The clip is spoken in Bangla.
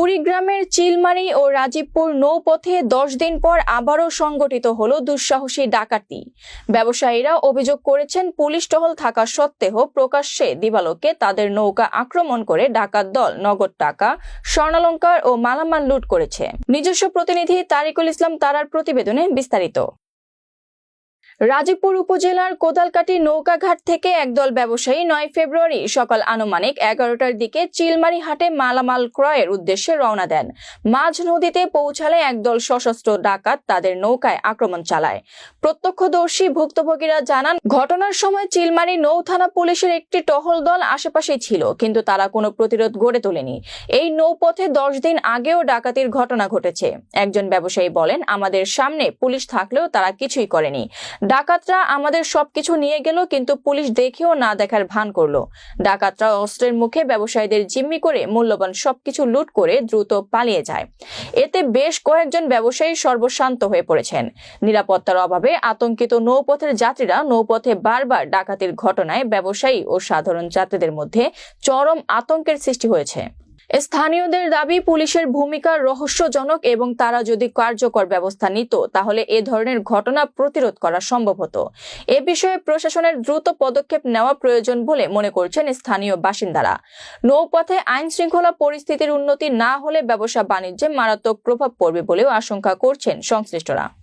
কুড়িগ্রামের চিলমারি ও রাজীবপুর নৌপথে দশ দিন পর আবারও সংগঠিত হল দুঃসাহসী ডাকাতি। ব্যবসায়ীরা অভিযোগ করেছেন, পুলিশ টহল থাকা সত্ত্বেও প্রকাশ্যে দিবালোকে তাদের নৌকা আক্রমণ করে ডাকাত দল নগদ টাকা, স্বর্ণালঙ্কার ও মালামাল লুট করেছে। নিজস্ব প্রতিনিধি তারিকুল ইসলাম তারার প্রতিবেদনে বিস্তারিত। রাজীবপুর উপজেলার কোদালকাটি নৌকাঘাট থেকে একদল ব্যবসায়ী নয় ফেব্রুয়ারি সকাল আনুমানিক এগারোটার দিকে চিলমারি হাটে মালামাল ক্রয়ের উদ্দেশ্যে রওনা দেন। মাঝ নদীতে পৌঁছালে একদল সশস্ত্র ডাকাত তাদের নৌকায় আক্রমণ চালায়। প্রত্যক্ষদর্শী ভুক্তভোগীরা জানান, ঘটনার সময় চিলমারি নৌ থানা পুলিশের একটি টহল দল আশেপাশেই ছিল, কিন্তু তারা কোনো প্রতিরোধ গড়ে তোলেনি। এই নৌপথে দশ দিন আগেও ডাকাতির ঘটনা ঘটেছে। একজন ব্যবসায়ী বলেন, আমাদের সামনে পুলিশ থাকলেও তারা কিছুই করেনি। ডাকাতরা আমাদের সবকিছু নিয়ে গেল, কিন্তু পুলিশ দেখেও না দেখার ভান করল। ডাকাতরা অস্ত্রের মুখে ব্যবসায়ীদের জিম্মি করে মূল্যবান সবকিছু লুট করে দ্রুত পালিয়ে যায়। এতে বেশ কয়েকজন ব্যবসায়ী সর্বশান্ত হয়ে পড়েছেন। নিরাপত্তার অভাবে আতঙ্কিত নৌপথের যাত্রীরা নৌপথে বারবার ডাকাতির ঘটনায় ব্যবসায়ী ও সাধারণ যাত্রীদের মধ্যে চরম আতঙ্কের সৃষ্টি হয়েছে। স্থানীয়দের দাবি, পুলিশের ভূমিকা রহস্যজনক এবং তারা যদি কার্যকর ব্যবস্থা নিত, তাহলে এ ধরনের ঘটনা প্রতিরোধ করা সম্ভব হতো। এ বিষয়ে প্রশাসনের দ্রুত পদক্ষেপ নেওয়া প্রয়োজন বলে মনে করছেন স্থানীয় বাসিন্দারা। নৌপথে আইন শৃঙ্খলা পরিস্থিতির উন্নতি না হলে ব্যবসা বাণিজ্যে মারাত্মক প্রভাব পড়বে বলেও আশঙ্কা করছেন সংশ্লিষ্টরা।